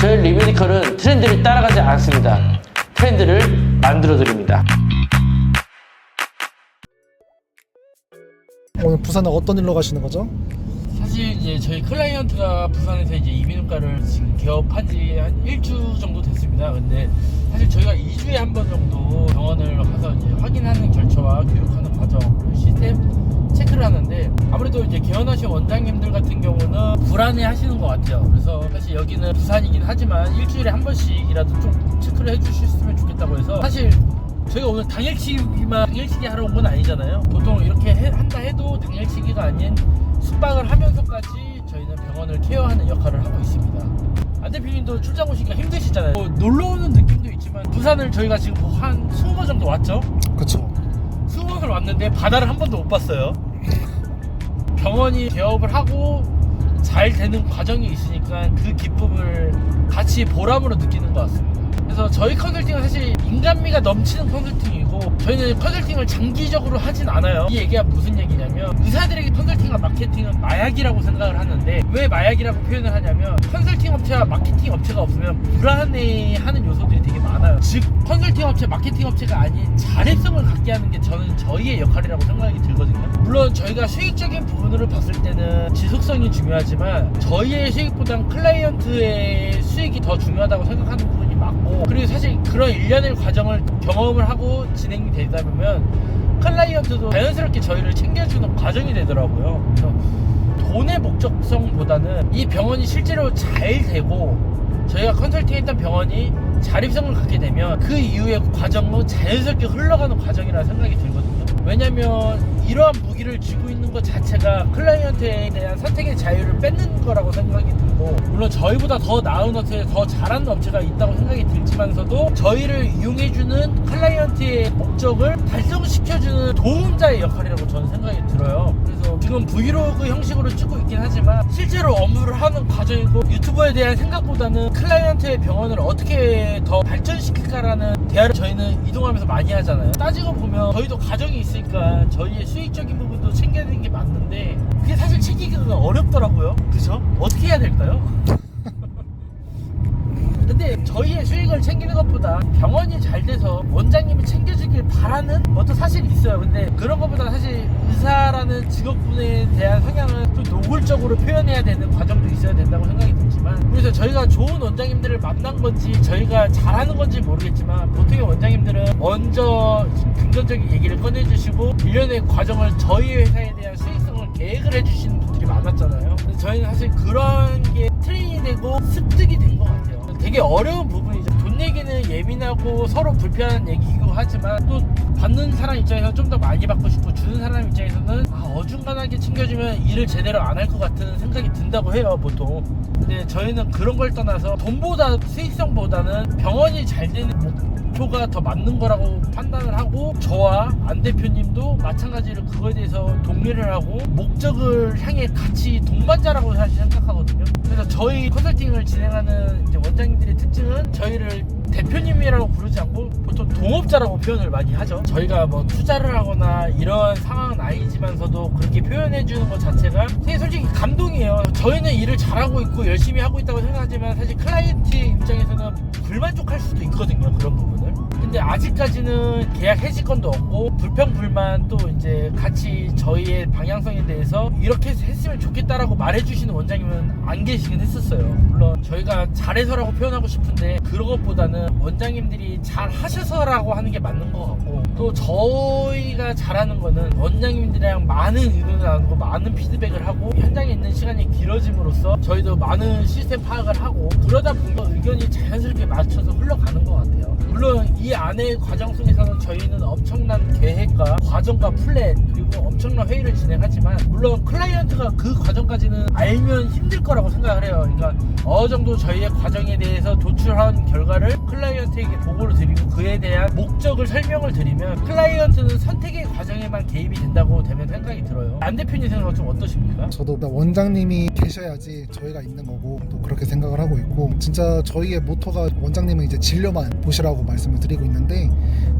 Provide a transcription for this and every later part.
저희 리메디컬은 트렌드를 따라가지 않습니다. 트렌드를 만들어 드립니다. 오늘 부산은 어떤 일로 가시는 거죠? 사실 이제 저희 클라이언트가 부산에서 이제 이비인후과를 지금 개업한 지 한 일주 정도 됐습니다. 근데 사실 저희가 2주에 한 번 정도 병원을 가서 이제 확인하는 결처와 교육하는 과정, 시스템 체크를 하는데 아무래도 이제 개원하신 원장님들 같은 경우는 불안해 하시는 것 같아요. 그래서 사실 여기는 부산이긴 하지만 일주일에 한 번씩이라도 좀 체크를 해주셨으면 좋겠다고 해서 사실 저희가 오늘 당일치기만 당일치기 하러 온 건 아니잖아요. 보통 이렇게 해- 한다 해도 당일치기가 아닌 숙박을 하면서까지 저희는 병원을 케어하는 역할을 하고 있습니다. 안 대표님도 출장 오시기가 힘드시잖아요. 뭐 놀러 오는 느낌도 있지만 부산을 저희가 지금 뭐한 20번 정도 왔죠? 그쵸 20번을 왔는데 바다를 한 번도 못 봤어요. 병원이 개업을 하고 잘 되는 과정이 있으니까 그 기쁨을 같이 보람으로 느끼는 것 같습니다. 그래서 저희 컨설팅은 사실 인간미가 넘치는 컨설팅이고 저희는 컨설팅을 장기적으로 하진 않아요. 이 얘기가 무슨 얘기냐면 의사들에게 컨설팅과 마케팅은 마약이라고 생각을 하는데 왜 마약이라고 표현을 하냐면 컨설팅 업체와 마케팅 업체가 없으면 불안해하는 요소들이 되게 많아요. 즉 컨설팅 업체, 마케팅 업체가 아닌 자립성을 갖게 하는 게 저는 저희의 역할이라고 생각이 들거든요. 물론 저희가 수익적인 부분으로 봤을 때는 지속성이 중요하지만 저희의 수익보단 클라이언트의 수익이 더 중요하다고 생각하는 부분이 많고 그리고 사실 그런 일련의 과정을 경험을 하고 진행이 되다 보면 클라이언트도 자연스럽게 저희를 챙겨주는 과정이 되더라고요. 그래서 돈의 목적성보다는 이 병원이 실제로 잘 되고 저희가 컨설팅했던 병원이 자립성을 갖게 되면 그 이후의 과정은 자연스럽게 흘러가는 과정이라 생각이 들거든요. 왜냐면 이러한 무기를 쥐고 있는 것 자체가 클라이언트에 대한 선택의 자유를 뺏는 거라고 생각이 들고 물론 저희보다 더 나은 업체, 더 잘하는 업체가 있다고 생각이 들지만서도 저희를 이용해주는 클라이언트의 목적을 달성시켜주는 도움자의 역할이라고 저는 생각이 들어요. 지금 브이로그 형식으로 찍고 있긴 하지만 실제로 업무를 하는 과정이고 유튜버에 대한 생각보다는 클라이언트의 병원을 어떻게 더 발전시킬까라는 대화를 저희는 이동하면서 많이 하잖아요. 따지고 보면 저희도 가정이 있으니까 저희의 수익적인 부분도 챙겨야 되는 게 맞는데 그게 사실 챙기기가 어렵더라고요. 그죠? 어떻게 해야 될까요? 근데 저희의 수익을 챙기는 것보다 병원이 잘 돼서 원장님이 챙겨주길 바라는 것도 사실 있어요. 근데 그런 것보다 사실 의사라는 직업군에 대한 성향을 좀 노골적으로 표현해야 되는 과정도 있어야 된다고 생각이 들지만 그래서 저희가 좋은 원장님들을 만난 건지 저희가 잘하는 건지 모르겠지만 보통의 원장님들은 먼저 긍정적인 얘기를 꺼내주시고 일련의 과정을 저희 회사에 대한 수익성을 계획을 해주시는 분들이 많았잖아요. 저희는 사실 그런 게 트레이닝 되고 습득이 된 것 같아요. 되게 어려운 부분이죠. 돈 얘기는 예민하고 서로 불편한 얘기이고 하지만 또 받는 사람 입장에서 좀 더 많이 받고 싶고 주는 사람 입장에서는 아, 어중간하게 챙겨주면 일을 제대로 안 할 것 같은 생각이 든다고 해요 보통. 근데 저희는 그런 걸 떠나서 돈보다 수익성보다는 병원이 잘 되는 목표가 더 맞는 거라고 판단을 하고 저와 안 대표님도 마찬가지로 그거에 대해서 동의를 하고 목적을 향해 같이 동반자라고 사실 생각하거든요. 그래서 저희 컨설팅을 진행하는 원장님들의 특징은 저희를 대표님이라고 부르지 않고 보통 동업자라고 표현을 많이 하죠. 저희가 뭐 투자를 하거나 이런 상황은 아니지만서도 그렇게 표현해 주는 것 자체가 솔직히 감동이에요. 저희는 일을 잘하고 있고 열심히 하고 있다고 생각하지만 사실 클라이언트 입장에서는 불만족할 수도 있거든요. 그런 부분을. 근데 아직까지는 계약 해지권도 없고 불평 불만 또 이제 같이 저희의 방향성에 대해서 이렇게 했으면 좋겠다라고 말해주시는 원장님은 안 계시긴 했었어요. 물론 저희가 잘해서라고 표현하고 싶은데 그런 것보다는 원장님들이 잘 하셔서라고 하는 게 맞는 것 같고 또 저희가 잘하는 거는 원장님들이랑 많은 의논을 나누고 많은 피드백을 하고 현장에 있는 시간이 길어짐으로써 저희도 많은 시스템 파악을 하고 그러다 보면 의견이 자연스럽게 맞춰서 흘러가는 것 같아요. 물론 이 안의 과정 속에서는 저희는 엄청난 계획과 과정과 플랜 그리고 엄청난 회의를 진행하지만 물론 클라이언트가 그 과정까지는 알면 힘들 거라고 생각을 해요. 그러니까 어느 정도 저희의 과정에 대해서 도출한 결과를 클라이언트에게 보고를 드리고 그에 대한 목적을 설명을 드리면 클라이언트는 선택의 과정에만 개입이 된다고 되면 생각이 들어요. 안 대표님 생각은 좀 어떠십니까? 저도 원장님이 계셔야지 저희가 있는 거고 또 그렇게 생각을 하고 있고 진짜 저희의 모토가 원장님은 이제 진료만 보시라고 말씀을 드리고 있는데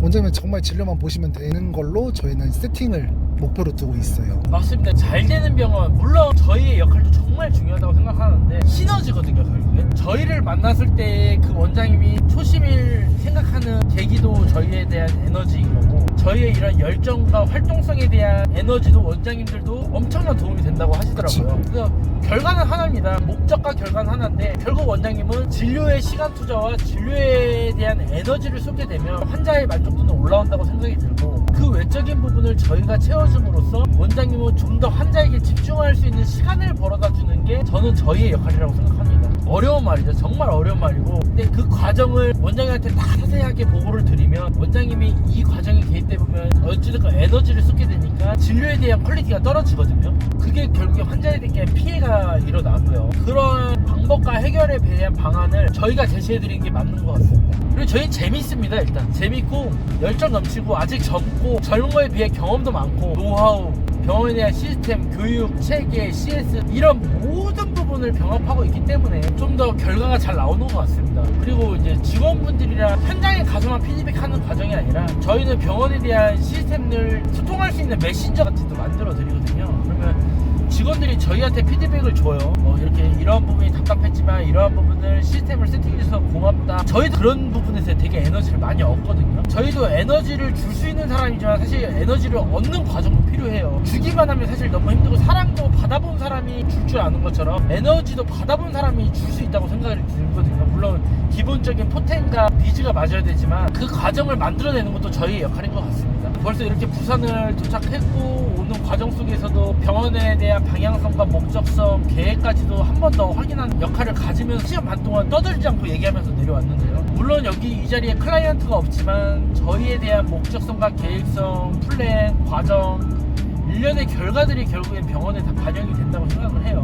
원장님은 정말 진료만 보시면 되는 걸로 저희는 세팅을 목표로 두고 있어요. 맞습니다. 잘 되는 병원 물론 저희의 역할도 정말 중요하다고 생각하는데 시너지거든요 결국에 저희를 만났을 때 그 원장님이 초심을 생각하는 계기도 저희에 대한 에너지인 거고 저희의 이런 열정과 활동성에 대한 에너지도 원장님들도 엄청난 도움이 된다고 하시더라고요. 그래서 결과는 하나입니다. 목적과 결과는 하나인데 결국 원장님은 진료의 시간 투자와 진료에 대한 에너지를 쏟게 되면 환자의 만족도는 올라온다고 생각이 들고 그 외적인 부분을 저희가 채워 줌으로써 원장님은 좀 더 환자에게 집중할 수 있는 시간을 벌어다 주는 게 저는 저희의 역할이라고 생각합니다. 어려운 말이죠. 정말 어려운 말이고. 근데 그 과정을 원장님한테 다 자세하게 보고를 드리면 원장님이 이 과정에 개입돼 보면 어찌됐건 에너지를 쏟게 되니까 진료에 대한 퀄리티가 떨어지거든요. 그게 결국에 환자에게 피해가 일어나고요. 그런 방법과 해결에 대한 방안을 저희가 제시해 드리는 게 맞는 것 같습니다. 그리고 저희 재밌습니다 일단 재밌고 열정 넘치고 아직 젊고 젊은 거에 비해 경험도 많고 노하우 병원에 대한 시스템, 교육, 체계, CS 이런 모든 부분을 병합하고 있기 때문에 좀 더 결과가 잘 나오는 것 같습니다. 그리고 이제 직원분들이랑 현장에 가서만 피드백하는 과정이 아니라 저희는 병원에 대한 시스템을 소통할 수 있는 메신저 같은 것도 만들어 드리거든요. 직원들이 저희한테 피드백을 줘요. 뭐 이렇게 이러한 부분이 답답했지만 이러한 부분을 시스템을 세팅해줘서 고맙다. 저희도 그런 부분에서 되게 에너지를 많이 얻거든요. 저희도 에너지를 줄 수 있는 사람이지만 사실 에너지를 얻는 과정도 필요해요. 주기만 하면 사실 너무 힘들고 사랑도 받아본 사람이 줄 줄 아는 것처럼 에너지도 받아본 사람이 줄 수 있다고 생각이 들거든요. 물론 기본적인 포텐과 니즈가 맞아야 되지만 그 과정을 만들어내는 것도 저희의 역할인 것 같습니다. 벌써 이렇게 부산을 도착했고 오는 과정 속에서도 병원에 대한 방향성과 목적성, 계획까지도 한 번 더 확인하는 역할을 가지면서 시간 반 동안 떠들지 않고 얘기하면서 내려왔는데요. 물론 여기 이 자리에 클라이언트가 없지만 저희에 대한 목적성과 계획성, 플랜, 과정, 일련의 결과들이 결국엔 병원에 다 반영이 된다고 생각을 해요.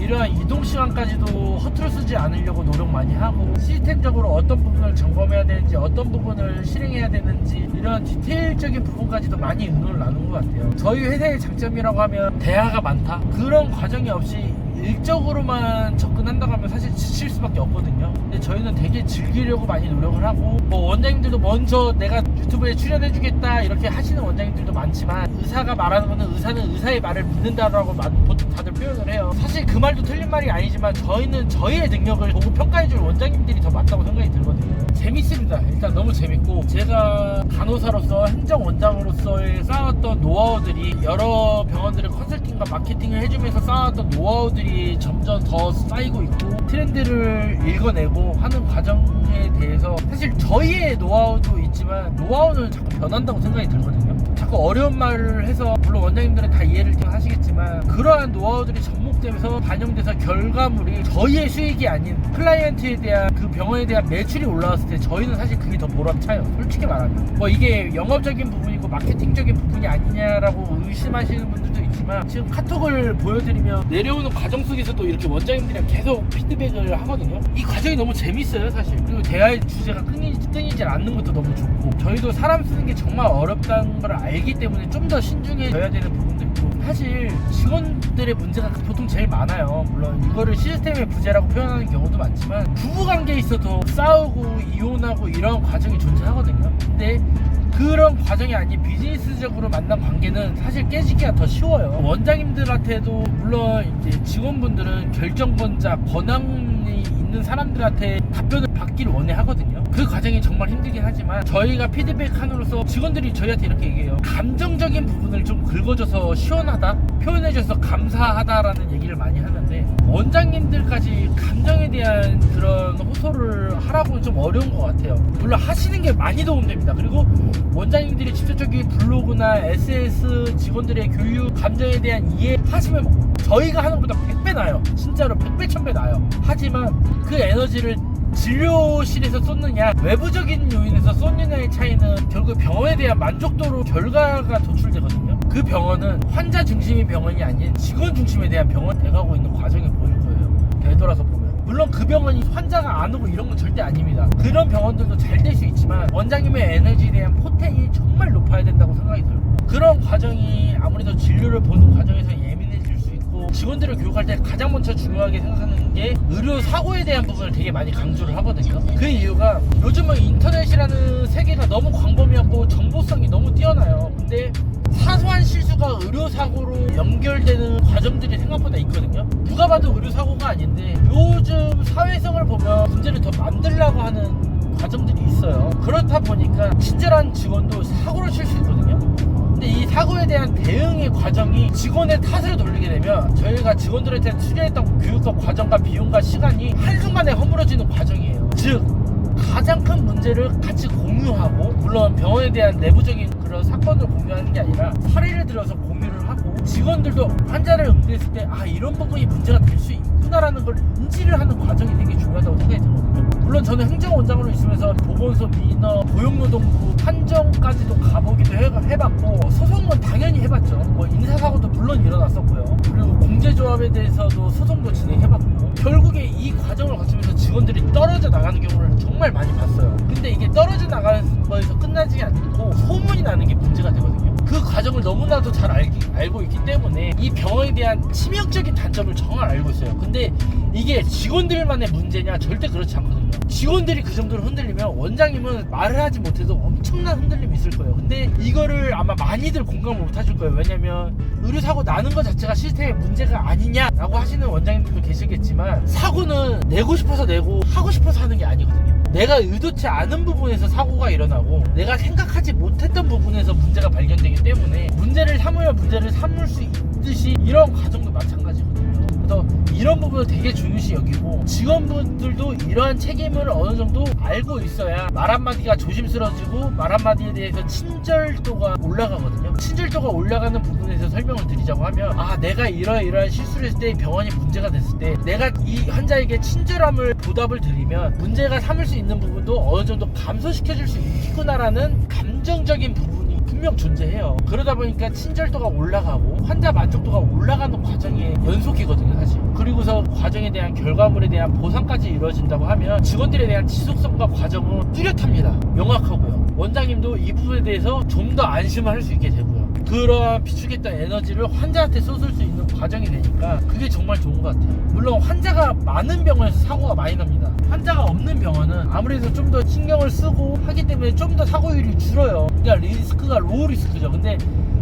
이러한 이동 시간까지도 허투루 쓰지 않으려고 노력 많이 하고 시스템적으로 어떤 부분을 점검해야 되는지 어떤 부분을 실행해야 되는지 이런 디테일적인 부분까지도 많이 의논을 나눈 것 같아요. 저희 회사의 장점이라고 하면 대화가 많다. 그런 과정이 없이 일적으로만 접근한다고 하면 사실 지칠 수밖에 없거든요. 근데 저희는 되게 즐기려고 많이 노력을 하고 뭐 원장님들도 먼저 내가 유튜브에 출연해 주겠다 이렇게 하시는 원장님들도 많지만 의사가 말하는 거는 의사는 의사의 말을 믿는다라고 마- 보통 다들 표현을 해요. 사실 그 말도 틀린 말이 아니지만 저희는 저희의 능력을 보고 평가해 줄 원장님들이 더 맞다고 일단 너무 재밌고 제가 간호사로서 행정원장으로서의 쌓았던 노하우들이 여러 병원들의 컨설팅과 마케팅을 해주면서 쌓았던 노하우들이 점점 더 쌓이고 있고 트렌드를 읽어내고 하는 과정에 대해서 사실 저희의 노하우도 있지만 노하우는 자꾸 변한다고 생각이 들거든요. 자꾸 어려운 말을 해서 물론 원장님들은 다 이해를 하시겠지만 그러한 노하우들이 접목되면서 반영돼서 결과물이 저희의 수익이 아닌 클라이언트에 대한 그 병원에 대한 매출이 올라왔을 때 저희는 사실 그게 더 보람차요. 솔직히 말하면. 뭐 이게 영업적인 부분이고 마케팅적인 부분이 아니냐라고 의심하시는 분들도 있지만 지금 카톡을 보여드리면 내려오는 과정 속에서도 이렇게 원장님들이랑 계속 피드백을 하거든요. 이 과정이 너무 재밌어요 사실. 그리고 대화의 주제가 끊이지, 끊이질 않는 것도 너무 좋고 저희도 사람 쓰는 게 정말 어렵다는 걸 알기 때문에 좀 더 신중해져야 되는 있고 사실 직원들의 문제가 보통 제일 많아요 물론 이거를 시스템의 부재라고 표현하는 경우도 많지만 부부관계에 있어도 싸우고 이혼하고 이런 과정이 존재하거든요 근데 그런 과정이 아닌 비즈니스적으로 만난 관계는 사실 깨지기가 더 쉬워요. 원장님들한테도 물론 이제 직원분들은 결정권자 권한이 있는 사람들한테 답변을 받기를 원해 하거든요. 그 과정이 정말 힘들긴 하지만 저희가 피드백함으로써 직원들이 저희한테 이렇게 얘기해요. 감정적인 부분을 좀 긁어줘서 시원하다, 표현해줘서 감사하다라는 얘기를 많이 하는데 원장님들까지 감정에 대한 그런 호소를 하라고는 좀 어려운 것 같아요. 물론 하시는 게 많이 도움됩니다. 그리고 원장님들이 직접적인 블로그나 SS 직원들의 교육, 감정에 대한 이해 하시면 저희가 하는 것보다 100배 나아요. 진짜로 100배, 1000배 나아요. 하지만 그 에너지를 진료실에서 쏟느냐 외부적인 요인에서 쏟느냐의 차이는 결국 병원에 대한 만족도로 결과가 도출되거든요 그 병원은 환자 중심의 병원이 아닌 직원 중심에 대한 병원 돼가고 있는 과정이 보일 거예요. 되돌아서 보면. 물론 그 병원이 환자가 안 오고 이런 건 절대 아닙니다. 그런 병원들도 잘 될 수 있지만 원장님의 에너지에 대한 포텐이 정말 높아야 된다고 생각이 들고 그런 과정이 아무래도 진료를 보는 과정에서 직원들을 교육할 때 가장 먼저 중요하게 생각하는 게 의료 사고에 대한 부분을 되게 많이 강조를 하거든요. 그 이유가 요즘은 인터넷이라는 세계가 너무 광범위하고 정보성이 너무 뛰어나요. 근데 사소한 실수가 의료 사고로 연결되는 과정들이 생각보다 있거든요. 누가 봐도 의료 사고가 아닌데 요즘 사회성을 보면 문제를 더 만들려고 하는 과정들이 있어요. 그렇다 보니까 친절한 직원도 사고를 칠 수 있거든요. 근데 이 사고에 대한 대응의 과정이 직원의 탓으로 돌리게 되면 저희가 직원들한테 수료했던 교육과 과정과 비용과 시간이 한순간에 허물어지는 과정이에요. 즉 가장 큰 문제를 같이 공유하고 물론 병원에 대한 내부적인 그런 사건을 공유하는 게 아니라 사례를 들어서 공유를 하고 직원들도 환자를 응대했을 때 아 이런 부분이 문제가 될 수 있구나라는 걸 인지를 하는 과정이 되게 중요하다고 생각이 들거든요. 물론 저는 행정원장으로 있으면서 보건소, 민어, 고용노동부, 판정까지도 가보기도 해, 해봤고 소송은 당연히 해봤죠. 뭐 인사사고도 물론 일어났었고요. 그리고 공제조합에 대해서도 소송도 진행해봤고 결국에 이 과정 나가는 경우를 정말 많이 봤어요. 근데 이게 떨어져 나가는 거에서 끝나지 않 그 과정을 너무나도 잘 알기, 알고 있기 때문에 이 병원에 대한 치명적인 단점을 정말 알고 있어요. 근데 이게 직원들만의 문제냐? 절대 그렇지 않거든요. 직원들이 그 정도로 흔들리면 원장님은 말을 하지 못해도 엄청난 흔들림이 있을 거예요. 근데 이거를 아마 많이들 공감을 못 하실 거예요. 왜냐면 의료사고 나는 것 자체가 시스템의 문제가 아니냐라고 하시는 원장님들도 계시겠지만 사고는 내고 싶어서 내고 하고 싶어서 하는 게 아니거든요. 내가 의도치 않은 부분에서 사고가 일어나고 내가 생각하지 못했던 부분에서 문제가 발견되기 때문에 문제를 삼으면 문제를 삼을 수 있듯이 이런 과정도 마찬가지거든요. 그래서 이런 부분을 되게 중요시 여기고 직원분들도 이러한 책임을 어느 정도 알고 있어야 말 한마디가 조심스러워지고 말 한마디에 대해서 친절도가 올라가거든요. 친절도가 올라가는 부분에서 설명을 드리자고 하면 아 내가 이러이러한 실수를 했을 때 병원이 문제가 됐을 때 내가 이 환자에게 친절함을 보답을 드리면 문제가 삼을 수 있는 부분도 어느 정도 감소시켜 줄 수 있구나라는 감정적인 부분이 분명 존재해요. 그러다 보니까 친절도가 올라가고 환자 만족도가 올라가는 과정의 연속이거든요, 사실. 그리고서 과정에 대한 결과물에 대한 보상까지 이루어진다고 하면 직원들에 대한 지속성과 과정은 뚜렷합니다. 명확하고요. 원장님도 이 부분에 대해서 좀 더 안심을 할수 있게 되고요. 그러한 비축했던 에너지를 환자한테 쏟을 수 있는 과정이 되니까 그게 정말 좋은 것 같아요. 물론 환자가 많은 병원에서 사고가 많이 납니다. 환자가 없는 병원은 아무래도 좀 더 신경을 쓰고 하기 때문에 좀 더 사고율이 줄어요. 그러니까 리스크가 로우 리스크죠. 근데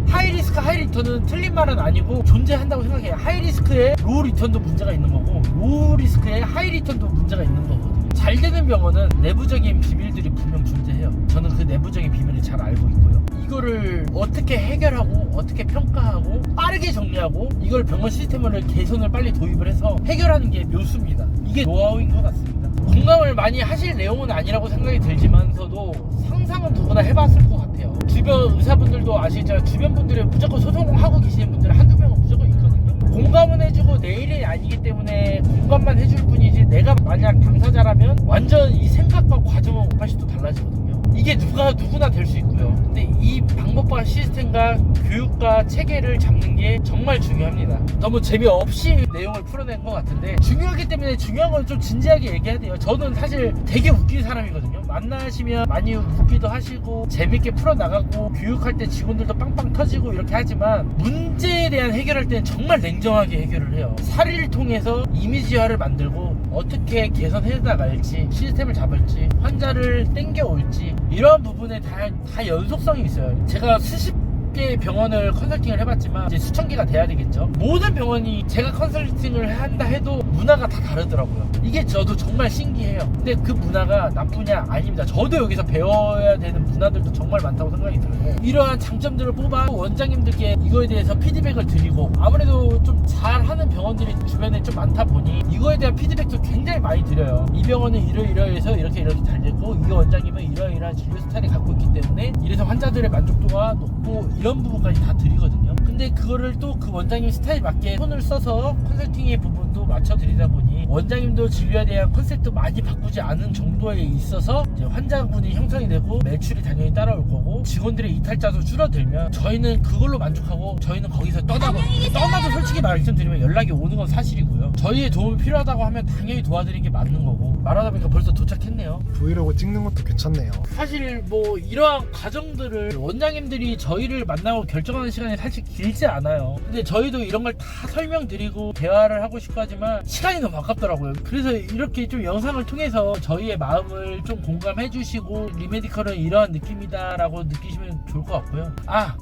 하이 리스크 하이 리턴은 틀린 말은 아니고 존재한다고 생각해요. 하이 리스크에 로우 리턴도 문제가 있는 거고 로우 리스크에 하이 리턴도 문제가 있는 거거든요. 잘 되는 병원은 내부적인 비밀들이 분명 존재해요. 저는 그 내부적인 비밀을 잘 알고 있고요. 이거를 어떻게 해결하고 어떻게 평가하고 빠르게 정리하고 이걸 병원 시스템을 개선을 빨리 도입을 해서 해결하는 게 묘수입니다. 이게 노하우인 것 같습니다. 공감을 많이 하실 내용은 아니라고 생각이 들지만서도 상상은 누구나 해봤을 것 같아요. 주변 의사분들도 아시죠? 주변 분들이 무조건 소송하고 계시는 분들 한두 명은 무조건 있거든요. 공감은 해주고 내 일이 아니기 때문에 공감만 해줄 뿐이지 내가 만약 당사자라면 완전 이 생각과 과정은 180도 달라지거든요. 이게 누가 누구나 될 수 있고요. 근데 이 방법과 시스템과 교육과 체계를 잡는 게 정말 중요합니다. 너무 재미없이 내용을 풀어낸 것 같은데 중요하기 때문에 중요한 건 좀 진지하게 얘기해야 돼요. 저는 사실 되게 웃긴 사람이거든요. 만나시면 많이 웃기도 하시고 재밌게 풀어나가고 교육할 때 직원들도 빵빵 터지고 이렇게 하지만 문제에 대한 해결할 때는 정말 냉정하게 해결을 해요. 사례를 통해서 이미지화를 만들고 어떻게 개선해 나갈지 시스템을 잡을지 환자를 땡겨올지 이런 부분에 다, 다 연속성이 있어요. 제가 수십 개 병원을 컨설팅을 해봤지만 이제 수천 개가 돼야 되겠죠. 모든 병원이 제가 컨설팅을 한다 해도 문화가 다 다르더라고요. 이게 저도 정말 신기해요. 근데 그 문화가 나쁘냐 아닙니다. 저도 여기서 배워야 되는 문화들도 정말 많다고 생각이 들고 이러한 장점들을 뽑아 원장님들께 이거에 대해서 피드백을 드리고 아무래도 좀 잘하는 병원들이 주변에 좀 많다 보니 이거에 대한 피드백도 굉장히 많이 드려요. 이 병원은 이러이러해서 이렇게 이렇게 잘 됐고 이 원장님은 이러이러한 진료 스타일을 갖고 있기 때문에 이래서 환자들의 만족도가 높고 이런 부분까지 다 드리거든요. 근데 그거를 또 그 원장님 스타일 맞게 손을 써서 컨설팅의 부분도 맞춰 드리다 보니 원장님도 진료에 대한 컨셉도 많이 바꾸지 않은 정도에 있어서 이제 환자분이 형성이 되고 매출이 당연히 따라올 거고 직원들의 이탈자도 줄어들면 저희는 그걸로 만족하고 저희는 거기서 떠나고 떠나도 솔직히 말씀드리면 연락이 오는 건 사실이고요 저희의 도움이 필요하다고 하면 당연히 도와드리는 게 맞는 거고 말하다 보니까 벌써 도착했네요 브이로그 찍는 것도 괜찮네요. 사실 뭐 이러한 과정들을 원장님들이 저희를 만나고 결정하는 시간이 사실 길지 않아요. 근데 저희도 이런 걸 다 설명드리고 대화를 하고 싶고 하지만 시간이 너무 아깝 더라고요. 그래서 이렇게 좀 영상을 통해서 저희의 마음을 좀 공감해 주시고 리메디컬은 이러한 느낌이다라고 느끼시면 좋을 것 같고요. 아!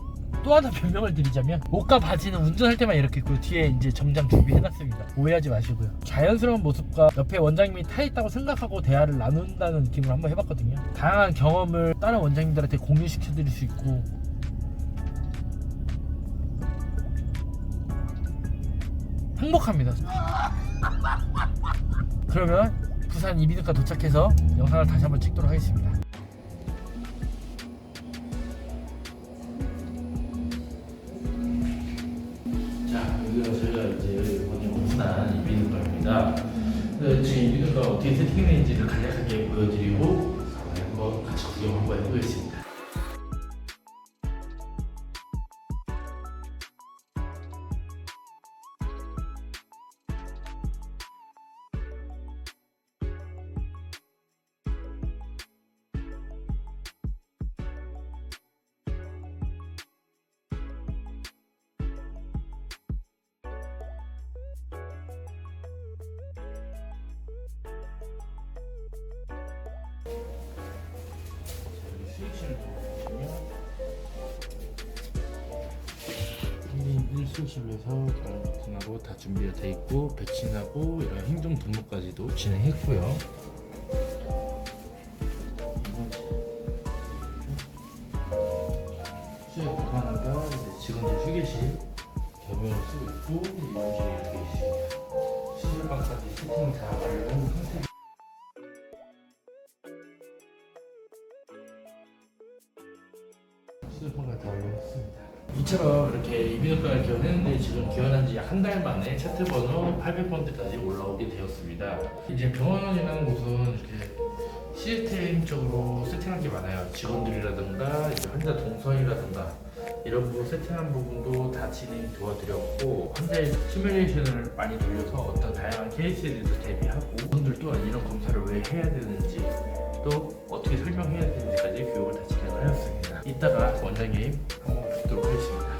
또 하나 변명을 드리자면 옷과 바지는 운전할 때만 이렇게 입고 뒤에 이제 정장 준비해놨습니다 오해하지 마시고요 자연스러운 모습과 옆에 원장님이 타 있다고 생각하고 대화를 나눈다는 느낌으로 한번 해봤거든요 다양한 경험을 다른 원장님들한테 공유시켜 드릴 수 있고 행복합니다 그러면 부산 이비인후과 도착해서 영상을 다시 한번 찍도록 하겠습니다 수실에서 다른 버튼하고 다 준비가 돼 있고 배칭하고 이런 행정 등록까지도 진행했고요. 이비인후과를 기원했는데 지금 기원한 지한달 만에 차트 번호 800번대까지 올라오게 되었습니다. 이제 병원이라는 곳은 이렇게 시스템적으로 세팅할 게 많아요. 직원들이라든가 환자 동선이라든가 이런 부분 세팅한 부분도 다 진행 도와드렸고 환자의 시뮬레이션을 많이 돌려서 어떤 다양한 케이스에 대해서 대비하고 분들 또한 이런 검사를 왜 해야 되는지 또 어떻게 설명해야 되는지까지 교육을 다 진행을 하였습니다. 이따가 원장님 한번 뵙도록 하겠습니다.